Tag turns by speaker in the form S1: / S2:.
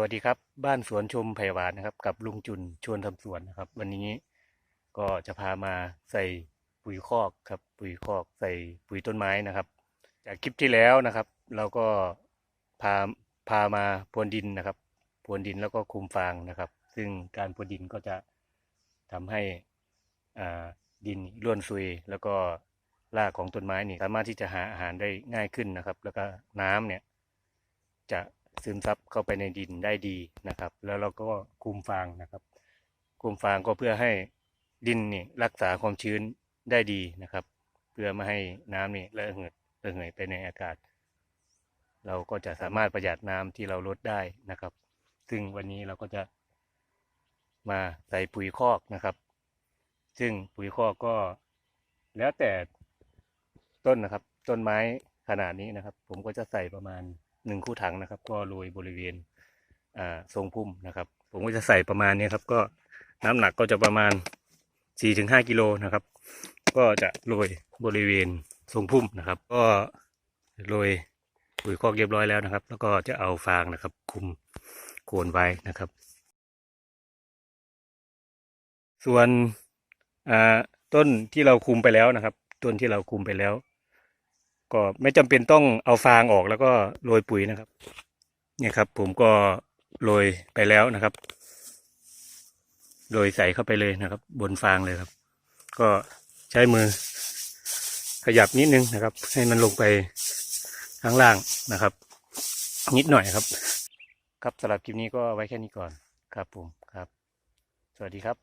S1: วัสดีครับ บ้านสวนชมไผ่หวานนะครับ กับลุงจุนชวนทำสวนนะครับ วันนี้ก็จะพามาใส่ปุ๋ยคอกครับ ปุ๋ยคอกใส่ปุ๋ยต้นไม้นะครับ จากคลิปที่แล้วนะครับ เราก็พาพามาพรวนดินนะครับพรวนดินแล้วก็คุมฟางนะครับ ซึ่งการพรวนดินก็จะทำให้อ่าดินร่วนซุย แล้วก็รากของต้นไม้นี่สามารถที่จะหาอาหารได้ง่ายขึ้นนะครับ แล้วก็น้ำเนี่ยจะ ซึมซับเข้าไปในดินได้ดีนะครับ แล้วเราก็คุมฟางนะครับ คุมฟางก็เพื่อให้ดินนี่รักษาความชื้นได้ดีนะครับ เพื่อไม่ให้น้ำนี่ระเหยระเหยไปในอากาศ เราก็จะสามารถประหยัดน้ำที่เราลดได้นะครับ ซึ่งวันนี้เราก็จะมาใส่ปุ๋ยคอกนะครับ ซึ่งปุ๋ยคอกก็แล้วแต่ต้นนะครับ ต้นไม้ขนาดนี้นะครับ ผมก็จะใส่ประมาณ หนึ่งคู่ถังนะครับ ก็โรยบริเวณทรงพุ่มนะครับ ผมก็จะใส่ประมาณนี้ครับ ก็น้ำหนักก็จะประมาณสี่ถึงห้ากิโลนะครับ ก็จะโรยบริเวณทรงพุ่มนะครับ ก็โรยปุ๋ยคอกเรียบร้อยแล้วนะครับ แล้วก็จะเอาฟางนะครับ คุมโคนไว้นะครับ ส่วนต้นที่เราคุมไปแล้วนะครับ ต้นที่เราคุมไปแล้ว ก็ไม่จำเป็นต้องเอาฟางออกแล้วก็โรยปุ๋ยนะครับเนี่ยครับ ผมก็โรยไปแล้วนะครับโรยใส่เข้าไปเลยนะครับ บนฟางเลยครับ ก็ใช้มือ ขยับนิดนึงนะครับ ให้มันลงไปข้างล่างนะครับ นิดหน่อยครับ ครับสำหรับคลิปนี้ก็ไว้แค่นี้ก่อนครับผมครับ สวัสดีครับ